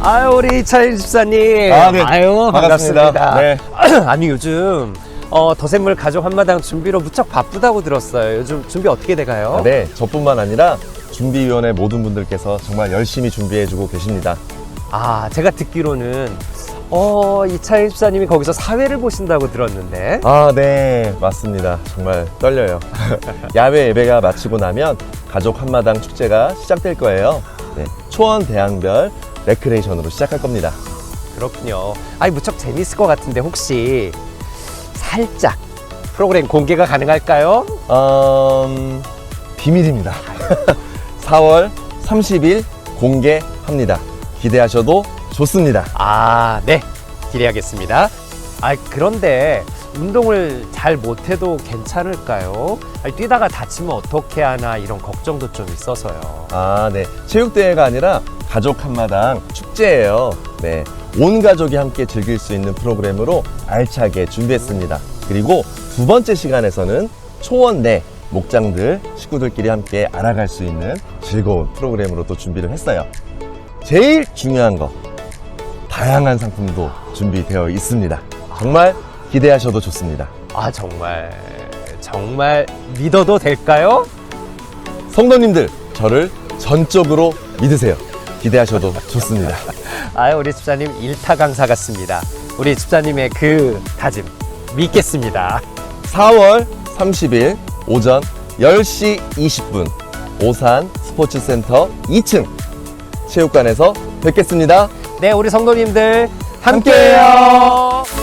아유 우리 이차일 집사님. 아, 네. 아유 반갑습니다. 반갑습니다. 네. 아니 요즘 어, 더샘물 가족 한마당 준비로 무척 바쁘다고 들었어요. 요즘 준비 어떻게 돼가요? 아, 네, 저뿐만 아니라 준비위원회 모든 분들께서 정말 열심히 준비해주고 계십니다. 아 제가 듣기로는 어 이차일 집사님이 거기서 사회를 보신다고 들었는데. 아, 네, 맞습니다. 정말 떨려요. 야외 예배가 마치고 나면 가족 한마당 축제가 시작될 거예요. 네, 초원 대항별 레크레이션으로 시작할 겁니다. 그렇군요. 아니 무척 재밌을 것 같은데 혹시 살짝 프로그램 공개가 가능할까요? 음, 비밀입니다. 4월 30일 공개합니다. 기대하셔도 좋습니다. 아, 네. 기대하겠습니다. 아, 그런데 운동을 잘 못해도 괜찮을까요? 아니, 뛰다가 다치면 어떻게 하나 이런 걱정도 좀 있어서요. 아, 네. 체육대회가 아니라 가족 한마당 축제예요. 네. 온 가족이 함께 즐길 수 있는 프로그램으로 알차게 준비했습니다. 그리고 두 번째 시간에서는 초원 내 목장들 식구들끼리 함께 알아갈 수 있는 즐거운 프로그램으로 또 준비를 했어요. 제일 중요한 거 다양한 상품도 준비되어 있습니다. 정말 기대하셔도 좋습니다. 아, 정말, 정말 믿어도 될까요? 성도님들 저를 전적으로 믿으세요. 기대하셔도 좋습니다. 아, 우리 집사님 일타 강사 같습니다. 우리 집사님의 그 다짐 믿겠습니다. 4월 30일 오전 10시 20분 오산 스포츠센터 2층 체육관에서 뵙겠습니다. 네, 우리 성도님들 함께해요.